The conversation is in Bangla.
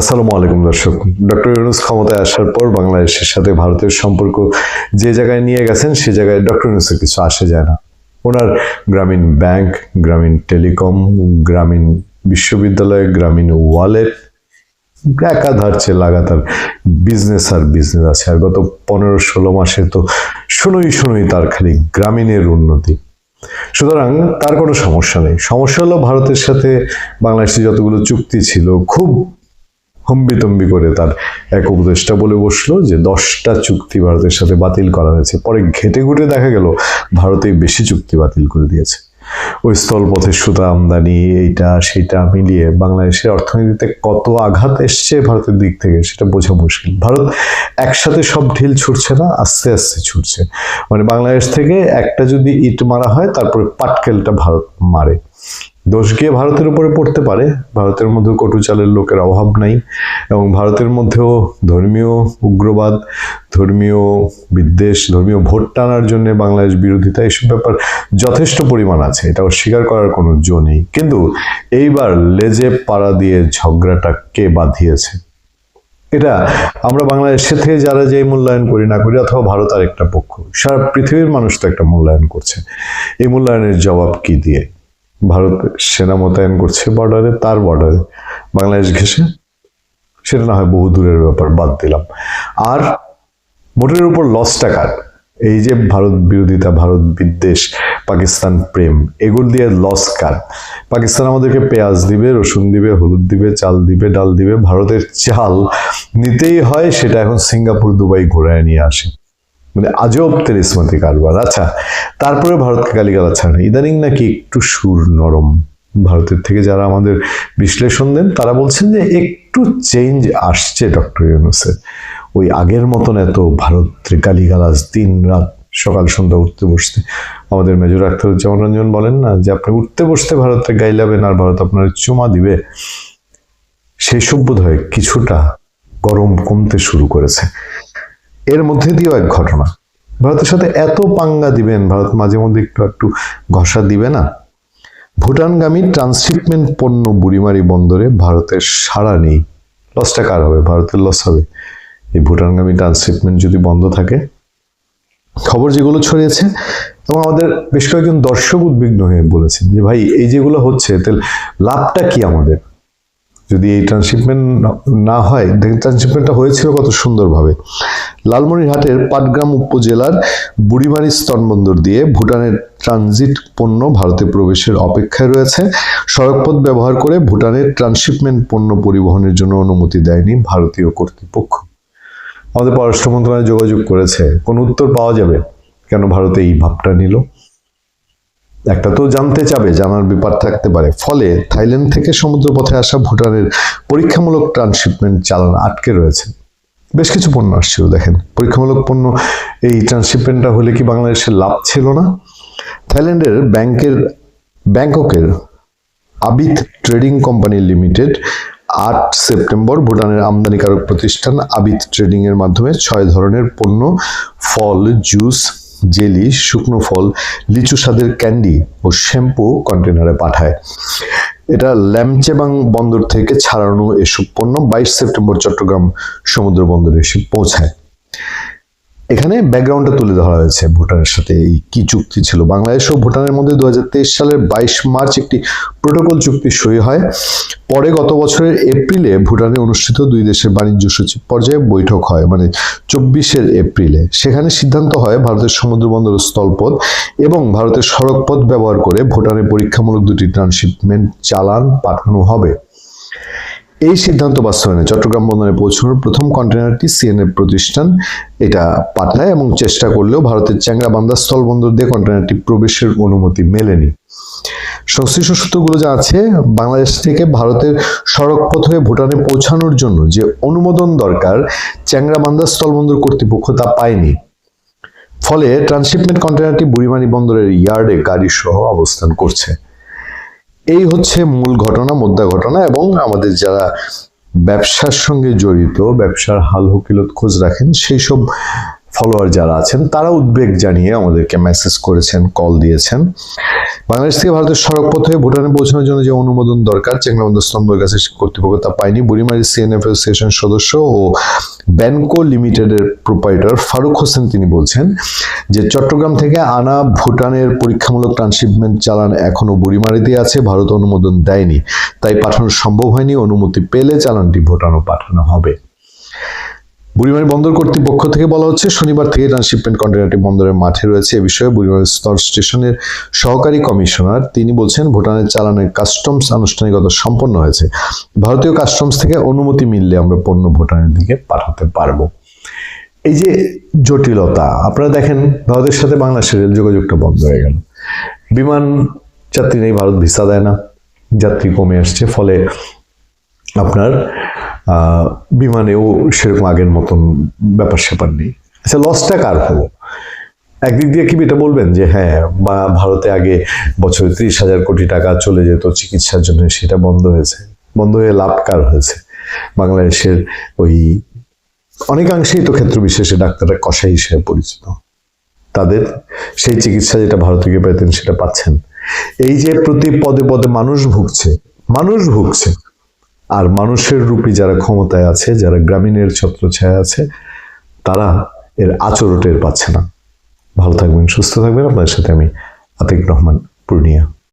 আসসালামু আলাইকুম দর্শক। ডক্টর ইউনুস ক্ষমতায় আসার পর বাংলাদেশের সাথে ভারতের সম্পর্ক যে জায়গায় নিয়ে গেছেন, সে জায়গায় ডক্টর ইউনুসের কিছু আসে যায় না। ওনার গ্রামীণ ব্যাংক, গ্রামীণ টেলিকম, গ্রামীণ বিশ্ববিদ্যালয়, গ্রামীণ ওয়ালেট, একাধার চেয়ে লাগাতার বিজনেস আর বিজনেস আছে। আর গত পনেরো ষোলো মাসে তো শুনোই শুনোই তার খালি গ্রামীণের উন্নতি। সুতরাং তার কোনো সমস্যা নেই। সমস্যা হলো ভারতের সাথে বাংলাদেশের যতগুলো চুক্তি ছিল, খুব হম্বিতম্বি করে তার এক উপদেষ্টা বলে বসল যে দশটা চুক্তি ভারতের সাথে বাতিল করা হয়েছে। পরে ঘেটে ঘুটে দেখা গেল ভারতেই বেশি চুক্তি বাতিল করে দিয়েছে। ওই স্থলপথে সুতা আমদানি, এইটা সেটা মিলিয়ে বাংলাদেশের অর্থনীতিতে কত আঘাত এসছে ভারতের দিক থেকে সেটা বোঝা মুশকিল। ভারত একসাথে সব ঢিল ছুটছে না, আস্তে আস্তে ছুটছে। মানে বাংলাদেশ থেকে একটা যদি ইট মারা হয়, তারপরে পাটকেলটা ভারত মারে। দোষ গিয়ে ভারতের উপরে পড়তে পারে। ভারতের মধ্যে কটুচালের লোকের অভাব নাই এবং ভারতের মধ্যেও ধর্মীয় উগ্রবাদ, ধর্মীয় বিদ্বেষ, ধর্মীয় ভোট টানার জন্য বাংলাদেশ বিরোধিতা এসব ব্যাপার যথেষ্ট পরিমাণ আছে। এটা অস্বীকার করার কোনো জো নেই। কিন্তু এইবার লেজে পাড়া দিয়ে ঝগড়াটা কে বাঁধিয়েছে? এটা আমরা বাংলাদেশের থেকে যারা যে মূল্যায়ন করি না করি, অথবা ভারত আর একটা পক্ষ, সারা পৃথিবীর মানুষ তো একটা মূল্যায়ন করছে। এই মূল্যায়নের জবাব কি দিয়ে? ভারত সেনা মোতায়েন করছে বর্ডারে তার বর্ডারে বাংলাদেশ ঘেসে সেটা না হয় বহু দূরের ব্যাপার, বাদ দিলাম। আর ভোটের উপর লস টাকার এই যে ভারত বিরোধিতা, ভারত বিদ্বেষ, পাকিস্তান প্রেম, এগুলো দিয়ে লস কার? পাকিস্তান আমাদেরকে পেঁয়াজ দিবে, রসুন দিবে, হলুদ দিবে, চাল দিবে, ডাল দিবে, ভারতের চাল নিতেই হয়, সেটা এখন সিঙ্গাপুর, দুবাই ঘোরায় নিয়ে আসে। মানে আজব তেরিসমতি কারবার। আচ্ছা তারপরে ভারতকে গালিগালা ছাড়ে ইদানিং নাকি একটু সুর নরম। ভারতের থেকে যারা আমাদের বিশ্লেষণ দেন, তারা বলছেন যে একটু চেঞ্জ আসছে ডক্টর ইউনুসের। ওই আগের মতন এত ভারতের গালিগালাজ দিন রাত সকাল সন্ধ্যা উঠতে বসতে। আমাদের মেজর আখতারুজ্জামান রঞ্জন বলেন না যে, আপনি উঠতে বসতে ভারতে গাইলাবেন আর ভারত আপনার চুমা দিবে। সেই সভ্যত হয় কিছুটা গরম কমতে শুরু করেছে। এর মধ্যে দিয়েও এক ঘটনা। ভারতের সাথে এত পাঙ্গা দিবেন, ভারত মাঝে মধ্যে একটু একটু ঘষা দিবে না। ভুটানগামী ট্রান্সশিপমেন্ট পণ্য বুড়িমারি বন্দরে ভারতের সাড়া নেই। লসটা কার হবে? ভারতের লস হবে। এই ভুটানগামী ট্রান্সশিপমেন্ট যদি বন্ধ থাকে, খবর যেগুলো ছড়িয়েছে এবং আমাদের বেশ কয়েকজন দর্শক উদ্বিগ্ন হয়ে বলেছেন যে, ভাই, এই যেগুলো হচ্ছে তাহলে লাভটা কি আমাদের? যদি এই ট্রান্সশিপমেন্ট না হয় ট্রান্সশিপমেন্টটা হয়েছিল কত সুন্দরভাবে। লালমনিরহাটের পাটগ্রাম উপজেলার বুড়িমারি স্তনবন্দর দিয়ে ভুটানের ট্রানজিট পণ্য ভারতে প্রবেশের অপেক্ষায় রয়েছে। সড়কপথ ব্যবহার করে ভুটানের ট্রান্সশিপমেন্ট পণ্য পরিবহনের জন্য অনুমতি দেয়নি ভারতীয় কর্তৃপক্ষ। আমাদের পররাষ্ট্র মন্ত্রণালয় যোগাযোগ করেছে। কোন উত্তর পাওয়া যাবে? কেন ভারতে এই ভাবটা নিল? একটা তো জানতে চাবে, জানার ব্যাপার থাকতে পারে। ফলে থাইল্যান্ড থেকে সমুদ্রপথে আসা ভুটানের পরীক্ষামূলক ট্রান্সশিপমেন্ট চালান আটকে রয়েছে। বেশ কিছু পণ্য আসছিল, দেখেন। পরীক্ষামূলক পণ্য, এই ট্রান্সশিপমেন্টটা হলে কি বাংলাদেশের লাভ ছিল না? থাইল্যান্ডের ব্যাংকের, ব্যাংককের আবিদ ট্রেডিং কোম্পানি লিমিটেড আট সেপ্টেম্বর ভুটানের আমদানিকারক প্রতিষ্ঠান আবিদ ট্রেডিংয়ের মাধ্যমে ছয় ধরনের পণ্য, ফল, জুস জেলি, শুকনো ফল, লিচু স্বাদের ক্যান্ডি ও শ্যাম্পু কন্টেনারে পাঠায়। এটা ল্যামচেবাং বন্দর থেকে ছাড়ানো এসব পণ্য বাইশ সেপ্টেম্বর চট্টগ্রাম সমুদ্র বন্দরে এসে পৌঁছায়। এখানে ব্যাকগ্রাউন্ডটা তুলে ধরা হয়েছে ভুটানের সাথে। এই কি চুক্তি ছিল? বাংলাদেশ ও ভুটানের মধ্যে দু হাজার তেইশ সালের বাইশ মার্চ একটি প্রোটোকল চুক্তি সই হয়। পরে গত বছরের এপ্রিলে ভুটানে অনুষ্ঠিত দুই দেশের বাণিজ্য সচিব পর্যায়ে বৈঠক হয় মানে চব্বিশের এপ্রিলে। সেখানে সিদ্ধান্ত হয়, ভারতের সমুদ্র বন্দর স্থলপথ এবং ভারতের সড়কপথ ব্যবহার করে ভুটানে পরীক্ষামূলক দুটি ট্রান্সশিপমেন্ট চালান পাঠানো হবে। এই সিদ্ধান্ত বাস্তবায়নে চট্টগ্রাম বন্দরে পৌঁছানোর প্রথম কন্টেনারটি সিএনএফ প্রতিষ্ঠান। এটা পাঠায় এবং চেষ্টা করলেও ভারতের চ্যাংরাবান্ধা স্থল বন্দর দিয়ে কন্টেনারটি প্রবেশের অনুমতি মেলেনি। সংশ্লিষ্ট সূত্রগুলো যা আছে বাংলাদেশ থেকে ভারতের সড়কপথ হয়ে ভুটানে পৌঁছানোর জন্য যে অনুমোদন দরকার, চ্যাংরা চ্যাংরাবান্ধা স্থলবন্দর কর্তৃপক্ষ তা পায়নি। ফলে ট্রান্সশিপমেন্ট কন্টেনারটি বুড়িমানি বন্দরের ইয়ার্ডে গাড়ি সহ অবস্থান করছে। এই হচ্ছে মূল ঘটনা, মোদ্দা ঘটনা এবং আমাদের যারা ব্যবসার সঙ্গে জড়িত, ব্যবসার হাল হকিলত খোঁজ রাখেন, সেই সব ফলোয়ার যারা আছেন, তারা উদ্বেগ জানিয়ে আমাদেরকে মেসেজ করেছেন কল দিয়েছেন। বাংলাদেশ থেকে ভারতের সড়ক পথে ভুটানে পৌঁছানোর জন্য যে অনুমোদন দরকার, চেংলাবন্ধ স্তম্ভের কাছে কর্তৃপক্ষ তা পায়নি। বুড়িমারি সিএনএফ অ্যাসোসিয়েশন সদস্য ও ব্যানকো লিমিটেডের প্রোপাইটার ফারুক হোসেন তিনি বলছেন যে, চট্টগ্রাম থেকে আনা ভুটানের পরীক্ষামূলক ট্রান্সশিপমেন্ট চালান এখনও বুড়িমারিতে আছে, ভারত অনুমোদন দেয়নি। তাই পাঠানো সম্ভব হয়নি, অনুমতি পেলে চালানটি ভুটানও পাঠানো হবে। বুড়িমারি বন্দর কর্তৃপক্ষ থেকে বলা হচ্ছে, শনিবার থেকে ট্রান্সশিপমেন্ট কন্টেনারটি বন্দরের মাঠে রয়েছে। এ বিষয়ে বুড়িমারি স্তর স্টেশনের সহকারী কমিশনার, তিনি বলছেন, ভুটানের চালানের কাস্টমস আনুষ্ঠানিকতা সম্পন্ন হয়েছে। ভারতীয় কাস্টমস থেকে অনুমতি মিললে আমরা পণ্য ভুটানের দিকে পাঠাতে পারব। এই যে জটিলতা, আপনারা দেখেন, ভারতের সাথে বাংলাদেশের রেল যোগাযোগটা বন্ধ হয়ে গেল। বিমান যাত্রী নেই, ভারত ভিসা দেয় না, যাত্রী কমে আসছে, ফলে আপনার বিমানেও সেরকম আগের মতন ব্যাপার স্যাপার নেই। আচ্ছা লসটা কার হলো? একদিক দিয়ে কি এটা বলবেন যে হ্যাঁ বা ভারতে আগে বছরে ত্রিশ হাজার কোটি টাকা চলে যেত চিকিৎসার জন্য, সেটা বন্ধ হয়েছে। বন্ধ হয়ে লাভ কার হয়েছে? বাংলাদেশের ওই অনেকাংশেই তো ক্ষেত্র বিশেষে ডাক্তাররা কষাই হিসেবে পরিচিত। তাদের সেই চিকিৎসা যেটা ভারত থেকে পেতেন, সেটা পাচ্ছেন। এই যে প্রতি পদে পদে মানুষ ভুগছে মানুষ ভুগছে। আর মানুষের রূপী যারা ক্ষমতায় আছে, যারা গ্রামীণের ছত্রছায়া আছে, তারা এর আচরণ টের পাচ্ছে না। ভালো থাকবেন, সুস্থ থাকবেন। আপনাদের সাথে আমি আতিক রহমান, পূর্ণিয়া।